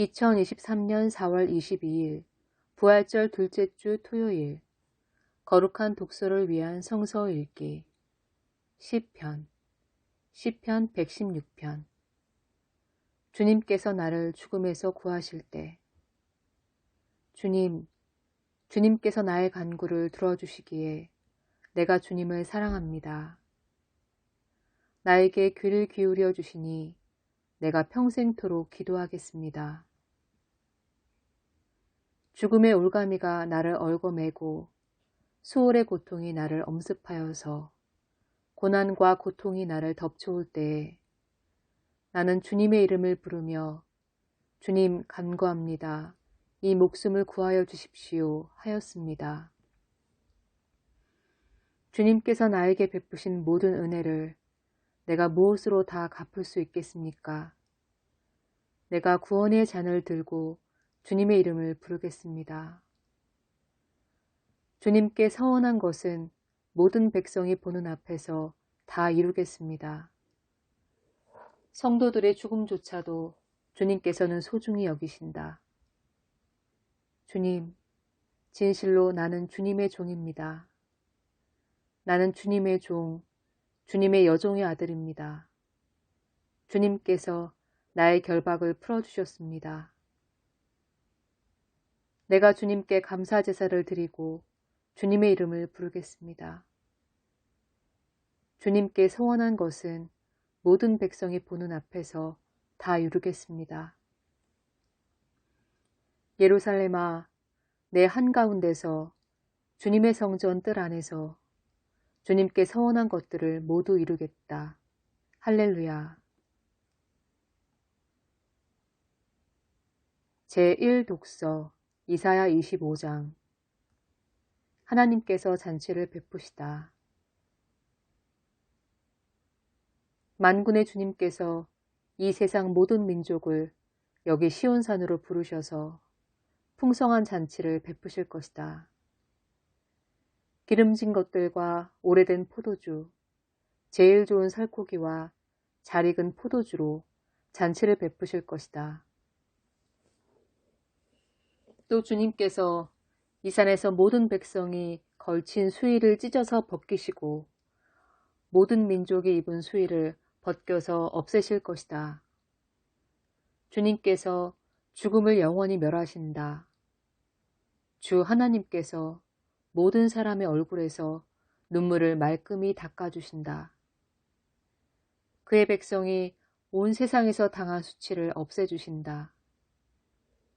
2023년 4월 22일 부활절 둘째 주 토요일 거룩한 독서를 위한 성서 읽기 10편 10편 116편 주님께서 나를 죽음에서 구하실 때 주님 주님께서 나의 간구를 들어주시기에 내가 주님을 사랑합니다. 나에게 귀를 기울여 주시니 내가 평생토록 기도하겠습니다. 죽음의 올가미가 나를 얽어매고 수월의 고통이 나를 엄습하여서 고난과 고통이 나를 덮쳐올 때에 나는 주님의 이름을 부르며 주님 간구합니다. 이 목숨을 구하여 주십시오 하였습니다. 주님께서 나에게 베푸신 모든 은혜를 내가 무엇으로 다 갚을 수 있겠습니까? 내가 구원의 잔을 들고 주님의 이름을 부르겠습니다. 주님께 서원한 것은 모든 백성이 보는 앞에서 다 이루겠습니다. 성도들의 죽음조차도 주님께서는 소중히 여기신다. 주님, 진실로 나는 주님의 종입니다. 나는 주님의 종, 주님의 여종의 아들입니다. 주님께서 나의 결박을 풀어주셨습니다. 내가 주님께 감사 제사를 드리고 주님의 이름을 부르겠습니다. 주님께 소원한 것은 모든 백성이 보는 앞에서 다 이루겠습니다. 예루살렘아, 내 한가운데서 주님의 성전 뜰 안에서 주님께 서원한 것들을 모두 이루겠다. 할렐루야. 제1독서 이사야 25장 하나님께서 잔치를 베푸시다. 만군의 주님께서 이 세상 모든 민족을 여기 시온산으로 부르셔서 풍성한 잔치를 베푸실 것이다. 기름진 것들과 오래된 포도주, 제일 좋은 살코기와 잘 익은 포도주로 잔치를 베푸실 것이다. 또 주님께서 이 산에서 모든 백성이 걸친 수의를 찢어서 벗기시고 모든 민족이 입은 수의를 벗겨서 없애실 것이다. 주님께서 죽음을 영원히 멸하신다. 주 하나님께서 모든 사람의 얼굴에서 눈물을 말끔히 닦아주신다. 그의 백성이 온 세상에서 당한 수치를 없애주신다.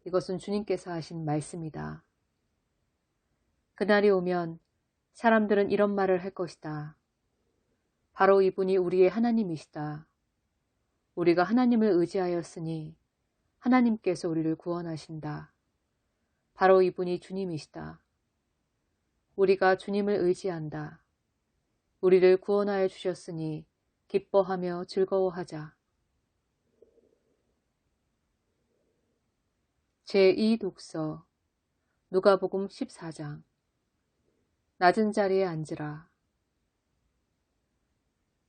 이것은 주님께서 하신 말씀이다. 그날이 오면 사람들은 이런 말을 할 것이다. 바로 이분이 우리의 하나님이시다. 우리가 하나님을 의지하였으니 하나님께서 우리를 구원하신다. 바로 이분이 주님이시다. 우리가 주님을 의지한다. 우리를 구원하여 주셨으니 기뻐하며 즐거워하자. 제2독서 누가복음 14장 낮은 자리에 앉으라.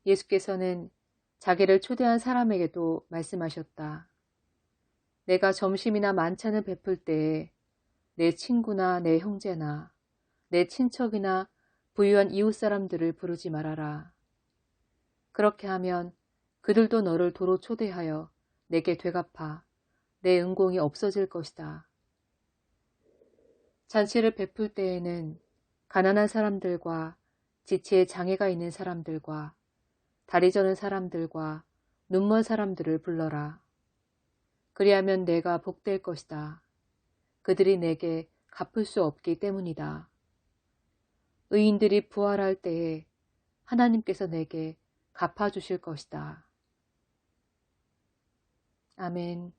예수께서는 자기를 초대한 사람에게도 말씀하셨다. 내가 점심이나 만찬을 베풀 때에 내 친구나 내 형제나 내 친척이나 부유한 이웃 사람들을 부르지 말아라. 그렇게 하면 그들도 너를 도로 초대하여 내게 되갚아 내 은공이 없어질 것이다. 잔치를 베풀 때에는 가난한 사람들과 지체에 장애가 있는 사람들과 다리 저는 사람들과 눈먼 사람들을 불러라. 그리하면 내가 복될 것이다. 그들이 내게 갚을 수 없기 때문이다. 의인들이 부활할 때에 하나님께서 내게 갚아주실 것이다. 아멘.